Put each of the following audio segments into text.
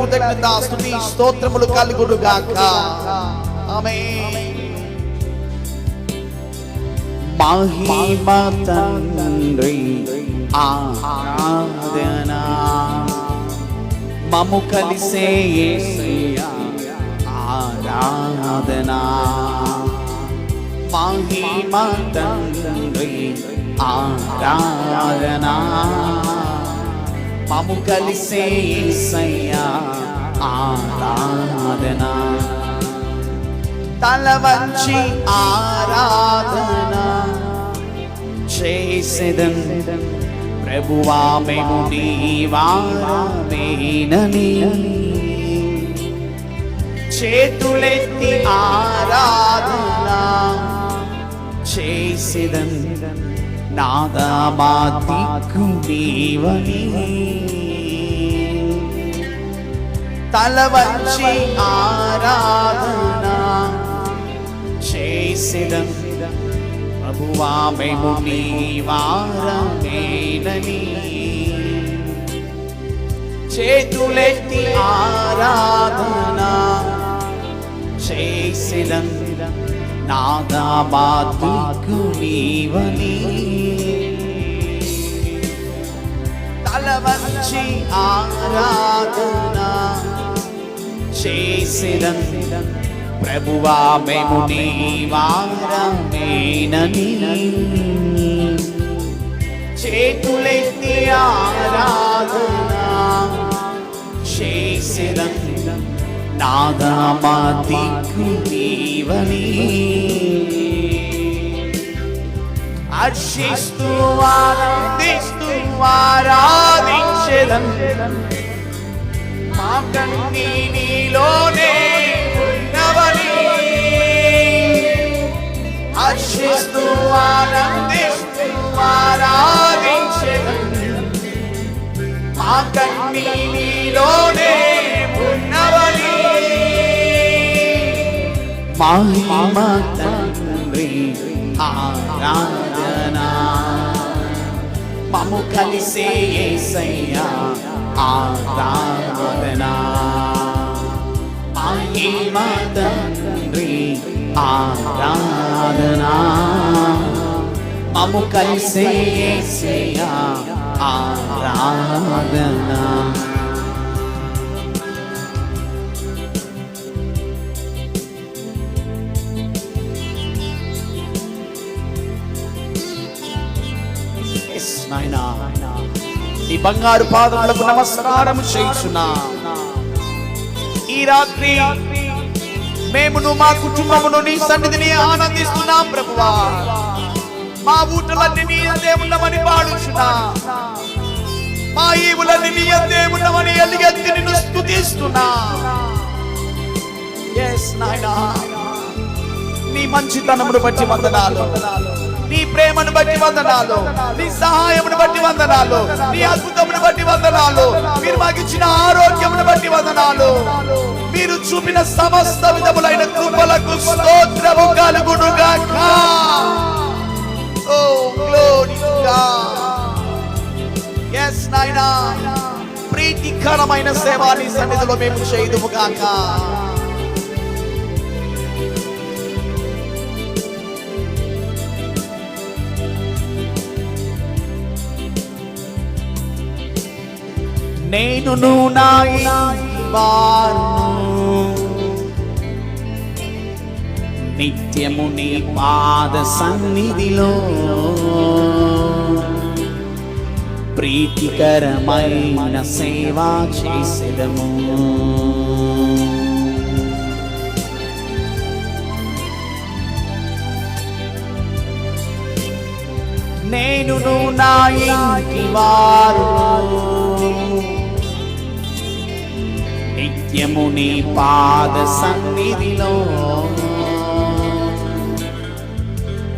కృతజ్ఞత స్తుతి స్తోత్రములు కలుగుడు గాక ఆమె మహిమ తండ్రి ఆరాధన. మము కలిసే యేసయ్యా ఆరాధన. మహిమ తండ్రి ఆరాధనా. మము కలిసే యేసయ్యా ఆరాధన. తల వంచి ఆరాధన. చేసేదన్ ప్రభువా మేము నీవామేనని చేతులెత్తి ఆరాధన. చేసేదన్ నాదా దిక్కు నీవని తల వంచి ఆరాధన చేసేదన్ ప్రభువా మేము నీ వారమేనని చేతులెత్తి ఆరాధన చేసేదన్ నాదా మా దిక్కు నీవని. తల వంచి ఆరాధన చేసేదన్ ప్రభువా మేము నీ వారమేనని. చేతులెత్తి ఆరాధన నాదా మా దిక్కు నీవని. హర్షిస్తూ ఆనందిస్తూ ఆరాధించదం మా కన్నీ నీలోనే ఉన్నవని. హర్షిస్తూ ఆనంది మహిమ తండ్రి ఆరాధన. మము కలిసే యేసయ్యా ఆరాధన మహిమ తండ్రి ఆరాధన మము కలిసే యేసయ్యా ఆరాధన. నాయన. నీ బంగారు పాదములకు నమస్కారం చేయుచున్నా. ఈ రాత్రి మేమును మా కుటుంబమును నీ సన్నిధిని ఆనందిస్తున్నాం ప్రభువా. మా ఊటలన్నీ నీ అందే ఉన్నామని పాడుచున్నా. మా ఈవులన్నీ నీ అందే ఉన్నామని ఎలిగెత్తి నిన్ను స్తుతిస్తున్నా. ఎస్ నాయనా. నీ మంచితనమును బట్టి వందనాలు. నీ ప్రేమను బట్టి వందనాలు నీ సహాయమును బట్టి వందనాలు నీ అద్భుతమును బట్టి వందనాలు మీరు మాకు ఇచ్చిన ఆరోగ్యమును బట్టి వందనాలు. మీరు చూపిన సమస్త విధములైన కృపలకు స్తోత్రము కలుగునుగాక. ఓ గ్లోరీ ఎస్ నాయనా. ప్రీతికరమైన సేవ నీ సన్నిధిలో మేము చేయుదుము కాక నేను నా వారును. నిత్యము నీ పాద సన్నిధిలో ప్రీతికరమైన సేవ చేసేదము. నేను నా ఇంటి వారు నిత్యము నీ పాద సన్నిధిలో.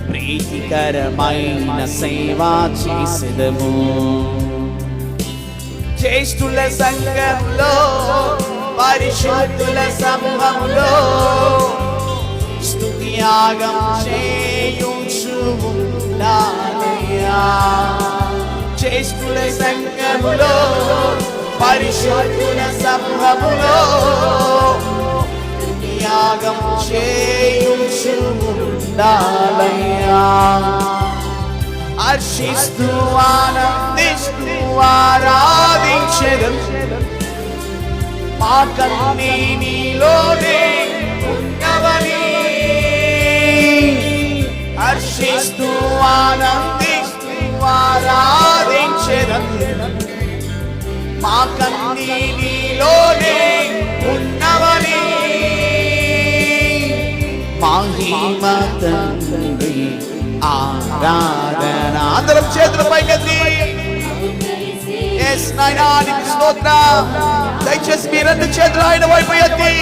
ప్రీతికరమైన సేవా చేసేదము. జ్యేష్ఠుల సంఘంలో పరిశుద్ధుల సమూహంలో స్తుతియాగం చేయుచు ఉండాలయ్యా జ్యేష్ఠుల సంఘంలో పరిశుద్ధుల సంఘములో యాగం చేయుచు ఉండాలయ్యా హర్షిస్తూ ఆనందిస్తూ ఆరాధించెదం మా కన్నీ నీలోనే ఉన్నవని. హర్షిస్తూ ఆనందిస్తూ ఆరాధించెదం మా కన్నీ నీలోనే ఉన్నవని మహిమ తండ్రి ఆరాధన అందరం చేతుల పైకెత్తి ఎస్ నాయనా నీకు స్తోత్రం దయచేసి మీ రెండు చేతులు ఆయన వైపు ఎత్తి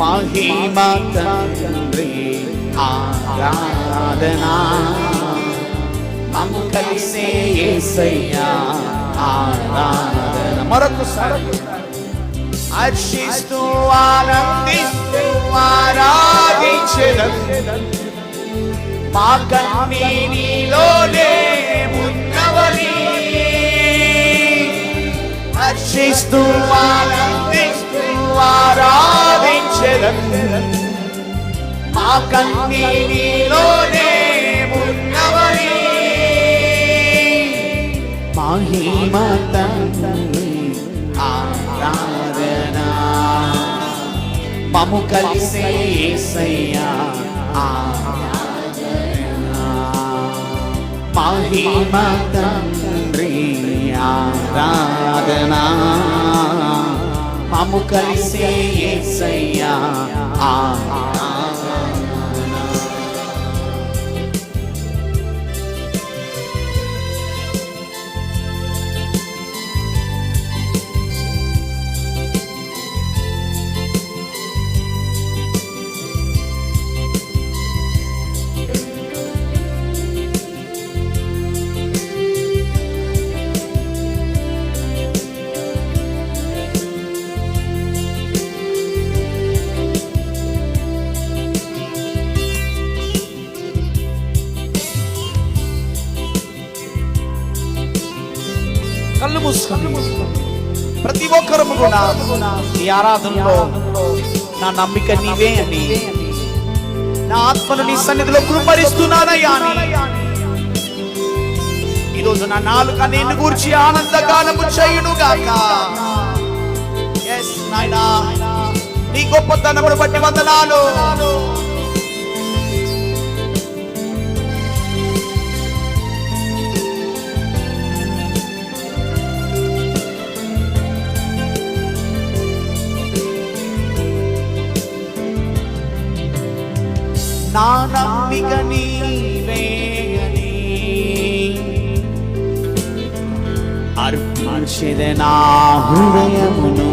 మహిమ తండ్రి ఆరాధన మమ్ము కలిసే యేసయ్యా ఆరాధన. మరొకసారి. హర్షిస్తూ ఆనందిస్తూ ఆరాధించెదం మా కన్నీ నీలోనే ఉన్నవని. హర్షిస్తూ ఆనందిస్తూ ఆరాధించెదం మా కన్నీ నీలోనే మహిమ తండ్రి ఆరాధన. మమ్ము కలిసే యేసయ్యా మహిమ తండ్రి ఆరాధన. మము కలిసే ఏసయ్యా ఆరాధన. ప్రతి ఒక్కరు కూడా ఈ ఆరాధనలో నా నమ్మిక నీవే అని నా ఆత్మను నీ సన్నిధిలో కృపరిస్తున్నానయ్యా అని. ఈరోజు నా నాలుక నేను గూర్చి ఆనందగానము చేయును గాక. ఎస్ నాయనా నీ గొప్పతనమును బట్టి వందనాలు. నా నమ్మిక నీవే అని. నా హృదయమును.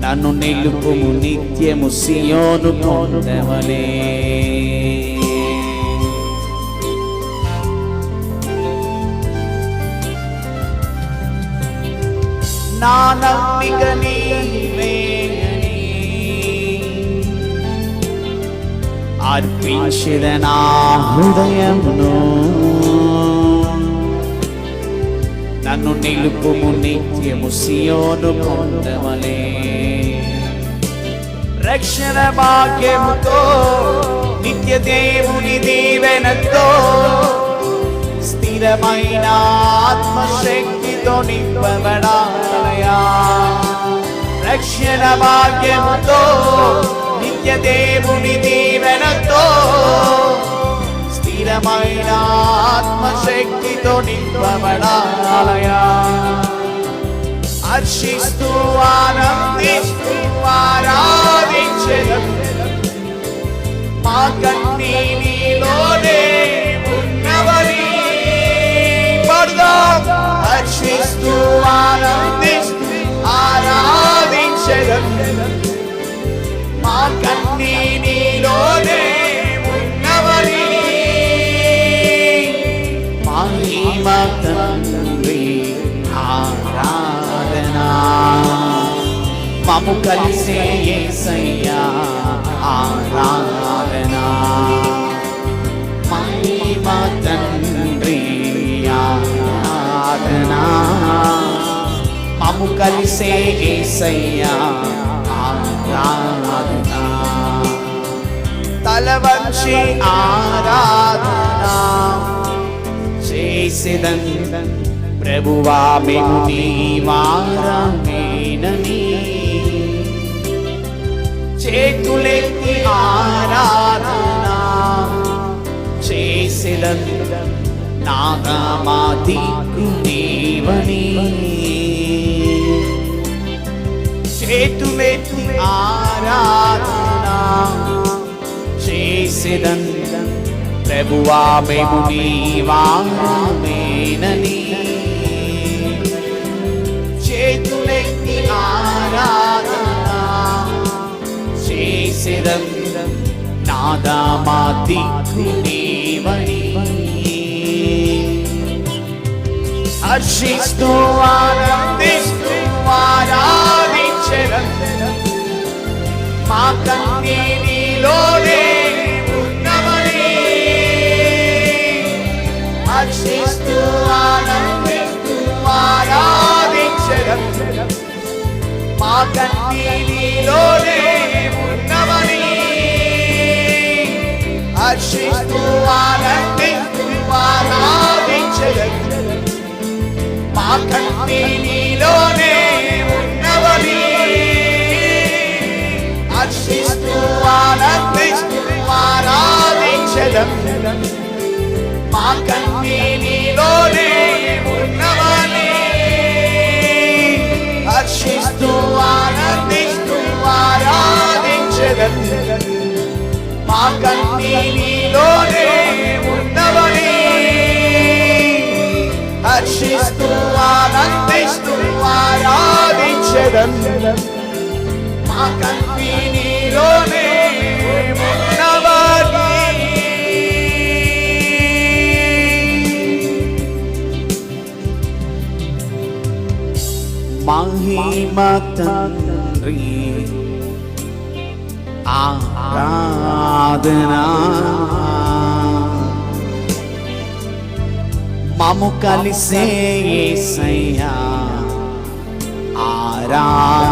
నన్ను నిలుపుము నిత్యము సియోను పొందవలే. నా నమ్మిక నీవే అర్పించిద నా హృదయమును నన్ను నిలుపుము నిత్యము సియోను పొందవలే రక్షణ భాగ్యముతో నిత్య దేవుని దీవెనతో స్థిరమైన ఆత్మశక్తితో నింపబడాలయా రక్షణ భాగ్యముతో నిత్య దేవుని దీవెనతో స్థిరమైన ఆత్మశక్తితో నింపబడాలయా హర్షిస్తూ ఆనందిస్తూ ఆరాధించెదం మా కన్నీ నీలోనే ఉన్నవని పడదాం హర్షిస్తూ ఆనందిస్తూ ఆరాధించెదం మా కన్నీ తాము కలిసే ఏసయ్యా ఆరాధన. మహిమ తండ్రి ఆరాధన. మాము కలిసే ఏసయ్యా ఆరాధన. తలవంచి ఆరాధన చేసిదన్. ప్రభువా మేము నీ వారమేనని చేతులెత్తి ఆరాధన చేసేదన్ నాగా దేవని చేతులెత్తి ఆరాధన చేసేదన్ ప్రభువా మేము నీవామేనని చేతులెత్తి ఆరాధన శిరం నాదా మా దిక్కు నీవని హర్షిస్తూ ఆనందిస్తూ ఆరాధించడం. మా కన్నీలోనే ఉన్నమని హర్షిస్తూ ఆనందిస్తూ ఆరాధించడం. మా హర్షిస్తూ ఆనందిస్తూ ఆరాధించడం మా కన్నీలోనే ఉన్నవని హర్షిస్తూ ఆనందిస్తూ ఆరాధించడం మా కన్నీలోనే ఉన్నవని హర్షిస్తూ ఆనందిస్తూ ఆరాధించడం మా కన్నీలోనే ఆరాధించడం మా కన్నీలోనే మహిమ తండ్రి ఆరాధనా. మము కలిసే యేసయ్యా ఆరాధనా